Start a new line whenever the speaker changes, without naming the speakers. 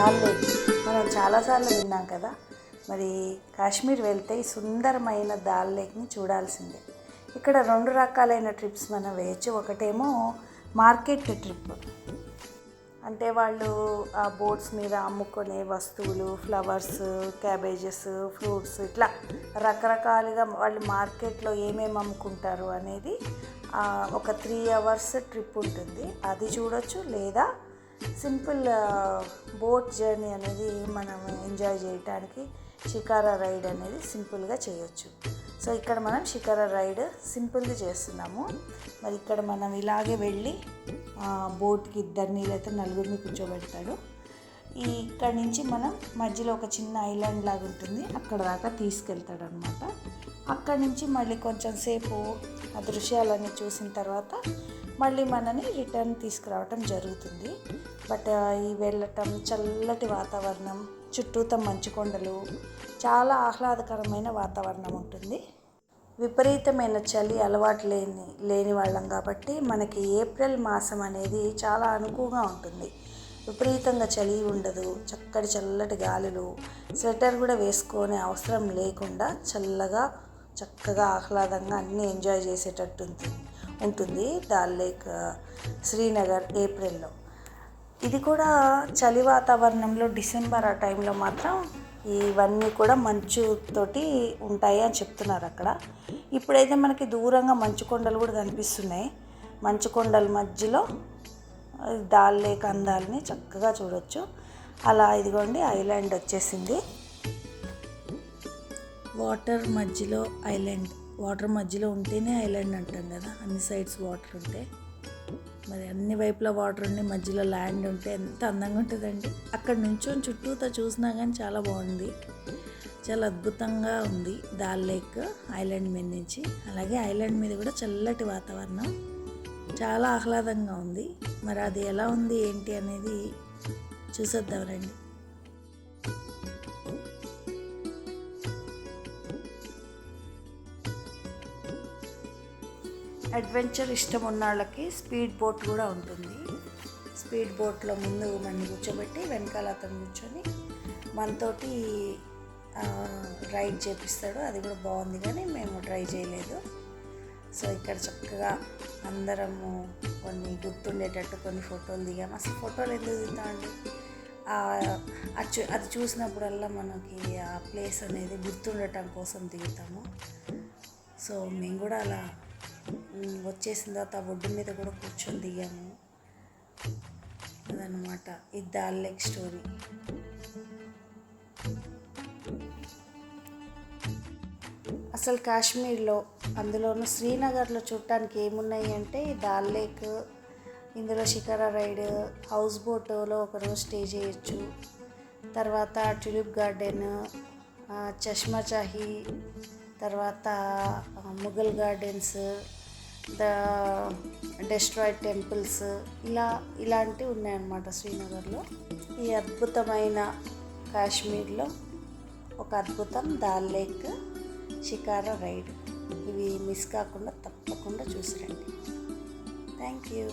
దాల్ మనం చాలాసార్లు విన్నాం కదా. మరి కాశ్మీర్ వెళ్తే ఈ సుందరమైన దాల్ లేక్ని చూడాల్సిందే. ఇక్కడ రెండు రకాలైన ట్రిప్స్ మనం వేయచ్చు. ఒకటేమో మార్కెట్ ట్రిప్. అంటే వాళ్ళు ఆ బోట్స్ మీద అమ్ముకునే వస్తువులు ఫ్లవర్స్ క్యాబేజెస్ ఫ్రూట్స్ ఇట్లా రకరకాలుగా వాళ్ళు మార్కెట్లో ఏమేమి అమ్ముకుంటారు అనేది ఒక త్రీ అవర్స్ ట్రిప్ ఉంటుంది. అది చూడొచ్చు లేదా సింపుల్ బోట్ జర్నీ అనేది మనం ఎంజాయ్ చేయటానికి షికారా రైడ్ అనేది సింపుల్గా చేయొచ్చు. సో ఇక్కడ మనం షికారా రైడ్ సింపుల్గా చేస్తున్నాము. మరి ఇక్కడ మనం ఇలాగే వెళ్ళి బోట్కి ఇద్దరిని లేకపోతే నలుగురిని కూర్చోబెడతాడు. ఈ ఇక్కడ నుంచి మనం మధ్యలో ఒక చిన్న ఐలాండ్ లాగా ఉంటుంది. అక్కడ దాకా తీసుకెళ్తాడు అనమాట అక్కడ నుంచి మళ్ళీ కొంచెం సేపు ఆ దృశ్యాలన్నీ చూసిన తర్వాత మళ్ళీ మనని రిటర్న్ తీసుకురావటం జరుగుతుంది. బట్ ఈ వెళ్ళటం చల్లటి వాతావరణం చుట్టూత మంచు కొండలు చాలా ఆహ్లాదకరమైన వాతావరణం ఉంటుంది. విపరీతమైన చలి అలవాటు లేని లేని వాళ్ళం కాబట్టి మనకి ఏప్రిల్ మాసం అనేది చాలా అనుకువగా ఉంటుంది. విపరీతంగా చలి ఉండదు చక్కటి చల్లటి గాలులు స్వెటర్ కూడా వేసుకునే అవసరం లేకుండా చల్లగా చక్కగా ఆహ్లాదంగా అన్నీ ఎంజాయ్ చేసేటట్టు ఉంటుంది. ఉంటుంది దాల్ లేక్ శ్రీనగర్ ఏప్రిల్లో. ఇది కూడా చలి వాతావరణంలో డిసెంబర్ ఆ టైంలో మాత్రం ఇవన్నీ కూడా మంచుతోటి ఉంటాయి అని చెప్తున్నారు అక్కడ. ఇప్పుడైతే మనకి దూరంగా మంచు కొండలు కూడా కనిపిస్తున్నాయి. మంచు కొండల మధ్యలో దాల్ లేక్ అందాలని చక్కగా చూడొచ్చు. అలా ఇదిగోండి ఐలాండ్ వచ్చేసింది. వాటర్ మధ్యలో ఐలాండ్ వాటర్ మధ్యలో ఉంటేనే ఐలాండ్ అంటాం కదా అన్ని సైడ్స్ వాటర్ ఉంటే. మరి అన్ని వైపులా వాటర్ ఉండి మధ్యలో ల్యాండ్ ఉంటే ఎంత అందంగా ఉంటుందండి. అక్కడ నుంచొని చుట్టూతో చూసినా కానీ చాలా బాగుంది. చాలా అద్భుతంగా ఉంది. దాల్ లేక్ ఐలాండ్ మీద నుంచి. అలాగే ఐలాండ్ మీద కూడా చల్లటి వాతావరణం. చాలా ఆహ్లాదంగా ఉంది. మరి అది ఎలా ఉంది ఏంటి అనేది చూసేద్దాం రండి. అడ్వెంచర్ ఇష్టం ఉన్న వాళ్ళకి స్పీడ్ బోట్ కూడా ఉంటుంది. స్పీడ్ బోట్లో ముందు మనం కూర్చోబెట్టి వెనకాల అతను కూర్చొని మనతోటి రైడ్ చేపిస్తాడు. అది కూడా బాగుంది కానీ మేము ట్రై చేయలేదు. సో ఇక్కడ చక్కగా అందరము కొన్ని గుర్తుండేటట్టు కొన్ని ఫోటోలు దిగాము. అసలు ఫోటోలు ఎందుకు దిగుతామండి అది అది చూసినప్పుడల్లా మనకి ఆ ప్లేస్ అనేది గుర్తుండటం కోసం దిగుతాము. సో మేము కూడా అలా వచ్చేసిన తర్వాత ఒడ్డు మీద కూడా కూర్చొని దిగాము. అదనమాట ఇది దాల్ లేక్ స్టోరీ. అసలు కాశ్మీర్లో అందులోనూ శ్రీనగర్లో చూడటానికి ఏమున్నాయి అంటే దాల్ లేక్ ఇందులో షికారా రైడ్ హౌస్ బోట్లో ఒకరోజు స్టే చేయొచ్చు. తర్వాత ట్యూలిప్ గార్డెన్ చష్మా చాహీ తర్వాత Mughal Mughal gardens the destroyed temples ఇలా ఇలాంటివి ఉన్నాయన్నమాట శ్రీనగర్లో. ఈ అద్భుతమైన కాశ్మీర్లో ఒక అద్భుతం దాల్ లేక్ షికారా రైడ్. ఇవి మిస్ కాకుండా తప్పకుండా చూసిరండి. Thank you.